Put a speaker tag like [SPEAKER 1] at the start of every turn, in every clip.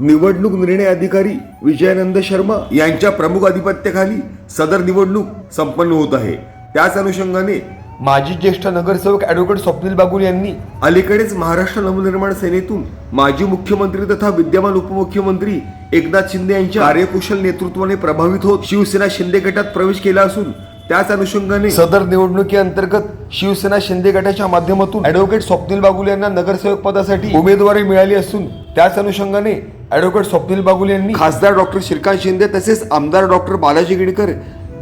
[SPEAKER 1] निवडणूक निर्णय अधिकारी विजयानंद शर्मा यांच्या प्रमुख अधिपत्याखाली सदर निवडणूक संपन्न होत आहे. त्याच अनुषंगाने माजी ज्येष्ठ नगरसेवक ॲडव्होकेट स्वप्नील बागुल यांनी अलीकडेच महाराष्ट्र नवनिर्माण सेनेतून माजी मुख्यमंत्री तथा विद्यमान उपमुख्यमंत्री एकनाथ शिंदे यांच्या कार्यकुशल नेतृत्वाने प्रभावित होत शिवसेना शिंदे गटात प्रवेश केला असून त्याच अनुषंगाने सदर निवडणुकीअंतर्गत शिवसेना शिंदे गटाच्या माध्यमातून ॲडव्होकेट स्वप्नील बागुल यांना नगरसेवक पदासाठी उमेदवारी मिळाली असून त्याच अनुषंगाने ॲडव्होकेट स्वप्नील बागुल यांनी खासदार डॉक्टर श्रीकांत शिंदे तसेच आमदार डॉक्टर बालाजी गिडकर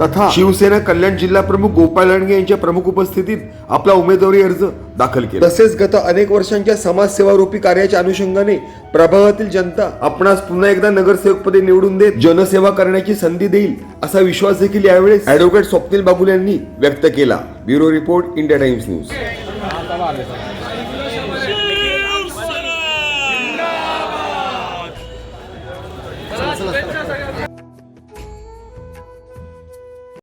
[SPEAKER 1] तथा शिवसेना कल्याण जिल्हा प्रमुख गोपाळ लांडगे यांच्या प्रमुख उपस्थितीत आपला उमेदवारी अर्ज दाखल केला. तसेच गत अनेक वर्षांच्या समाजसेवारूपी कार्याच्या अनुषंगाने प्रभागातील जनता आपणास पुन्हा एकदा नगरसेवक पदे निवडून देत जनसेवा करण्याची संधी देईल असा विश्वास देखील यावेळेस ॲडव्होकेट स्वप्नील बागुल यांनी व्यक्त केला. Bureau report India Times news.